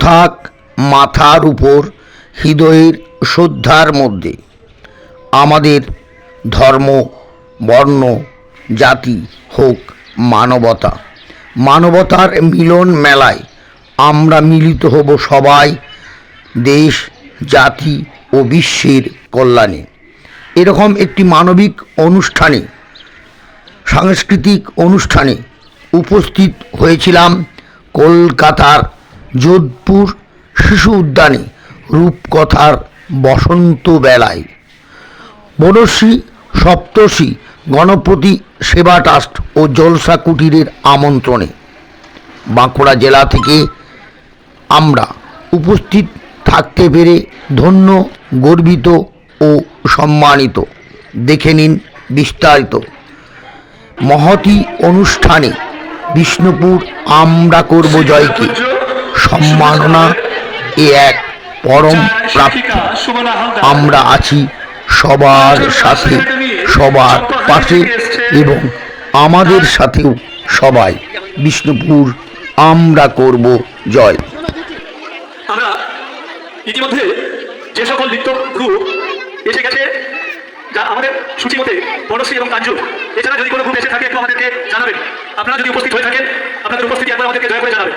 থাক মাথার উপর, হৃদয়ের শ্রদ্ধার মধ্যে। আমাদের ধর্ম, বর্ণ, জাতি হোক মানবতা। মানবতার মিলন মেলায় আমরা মিলিত হব সবাই, দেশ, জাতি ও বিশ্বের কল্যাণে। এরকম একটি মানবিক অনুষ্ঠানে, সাংস্কৃতিক অনুষ্ঠানে উপস্থিত হয়েছিলাম কলকাতার যোধপুর শিশু উদ্যানে রূপকথার বসন্ত বেলায়। বনশ্রী সপ্তর্ষি গণপতি সেবা ট্রাস্ট ও জলসা কুটিরের আমন্ত্রণে বাঁকুড়া জেলা থেকে আমরা উপস্থিত থাকতে পেরে ধন্য, গর্বিত ও সম্মানিত। দেখে নিন বিস্তারিত। মহতি অনুষ্ঠানে বিষ্ণুপুর আমরা করব জয়কে। সম্মাননা এ এক পরম প্রাপ্তি। আমরা আছি সবার সাথে সবার পাশে এবং আমাদের সাথেও সবাই। বিষ্ণুপুর আমরা করব জয়। আমরা ইতিমধ্যে যে সকল নৃত্য গ্রুপ এসে গেছে যা আমাদের সূচি মতে বনশ্রী এবং কাঞ্জু এছাড়া যদি কোনো গ্রুপ এসে থাকে একটু আমাদেরকে জানাবেন। আপনারা যদি উপস্থিত হয়ে থাকেন আপনাদের উপস্থিতি একবার আমাদেরকে দয়া করে জানাবেন।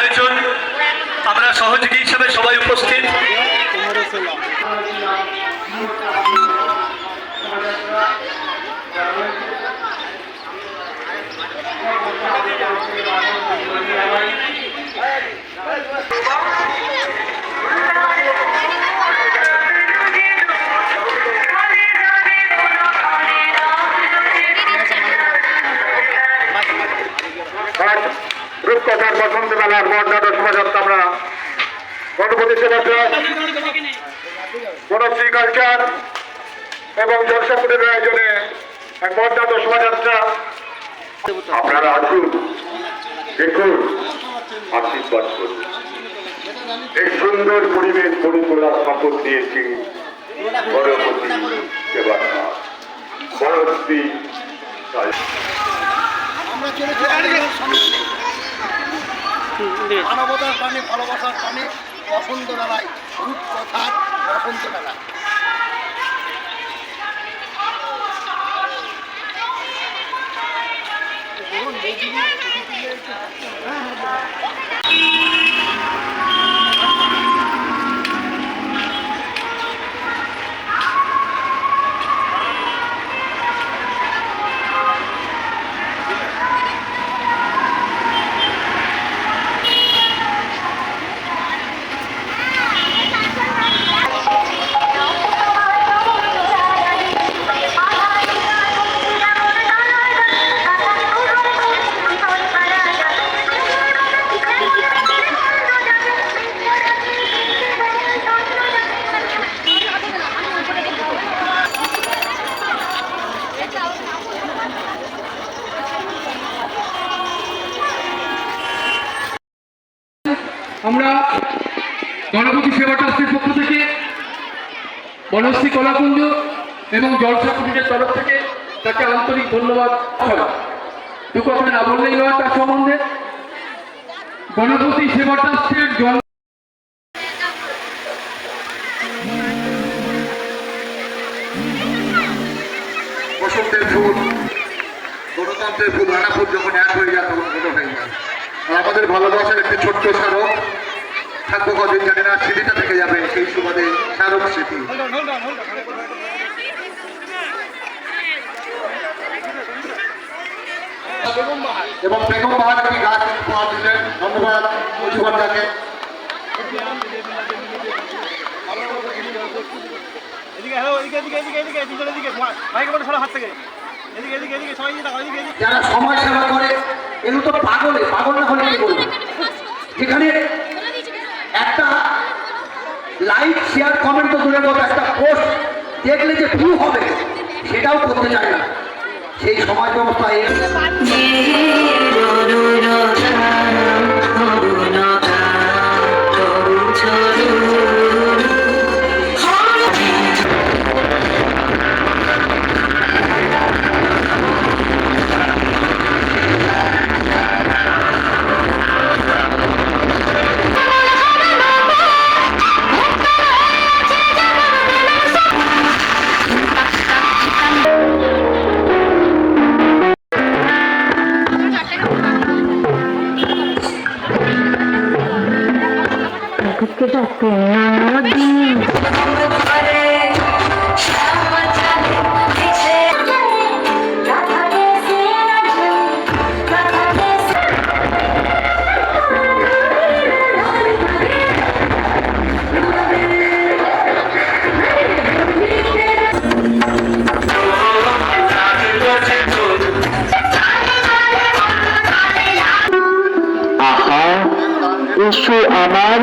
আয়োজন। আমরা সহযোগী হিসাবে সবাই উপস্থিত। রূপকথার বসন্ত মেলার মর্যাদা শোভাযাত্রা আমরা গণপতি বনশ্রী এবং জলসাপুরের আয়োজনে এক মর্যাদা শোভাযাত্রা আপনারা আসুন, দেখুন, আশীর্বাদ করুন। এই সুন্দর পরিবেশ গড়ে তোলার শপথ দিয়েছি গণপতি সেবাটা বনশ্রী কালচার মানবতার টানে ভালোবাসার টানে বসন্ত মেলায় রূপকথার বসন্ত Thank আমরা গণপতি সেবা ট্রাস্টের পক্ষ থেকে বনশ্রী কলাকুঞ্জ এবং জলসা কুটিরের তরফ থেকে তাকে আন্তরিক ধন্যবাদ। দু কথা না বললেই নয়, তার সম্বন্ধে গণপতি সেবা ট্রাস্টের জল বসন্তের ফুল, গণতন্ত্রের ফুল রানা ফুল যখন এক হয়ে যায়, তখন ছোট হয়ে যায়। আমাদের ভালোবাসার একটি ছোট্ট স্মারক থাকব কদিন জানি না স্মৃতিটা থেকে যাবে সেই সুবাদে স্মারক স্মৃতি এবং বেগম বাহার একটি গাছ উপহার দিলেন ধন্যবাদ এদিকে হ্যালো এদিকে এদিকে এদিকে এদিকে এদিকে ভাইকে বলে সরা হাত থেকে যারা সমাজ সেবা করে এগুলো তো পাগলে পাগল না হলে কি যেখানে একটা লাইক শেয়ার কমেন্ট তো দূরের কথা একটা পোস্ট দেখলে যে ভিউ হবে সেটাও করতে চায় না। সেই সমাজ ব্যবস্থায়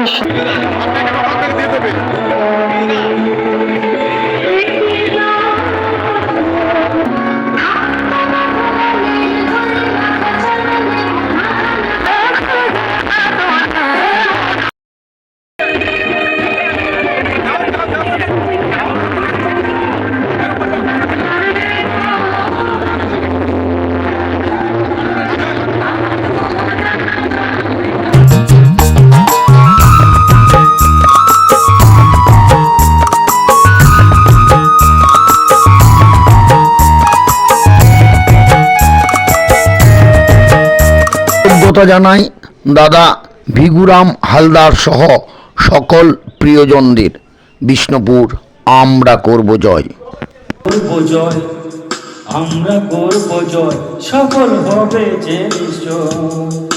মানুষ। কৃতজ্ঞতা জানাই দাদা ভিগুরাম হালদার সহ সকল প্রিয়জনদের। বিষ্ণুপুর, আমরা করব জয়। করব জয়, আমরা করব জয়, সফল হবে যে নিশ্চয়।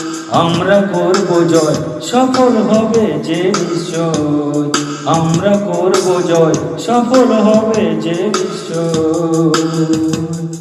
আমরা করব জয়, সফল হবে যে নিশ্চয়। আমরা করব জয়, সফল হবে যে নিশ্চয়।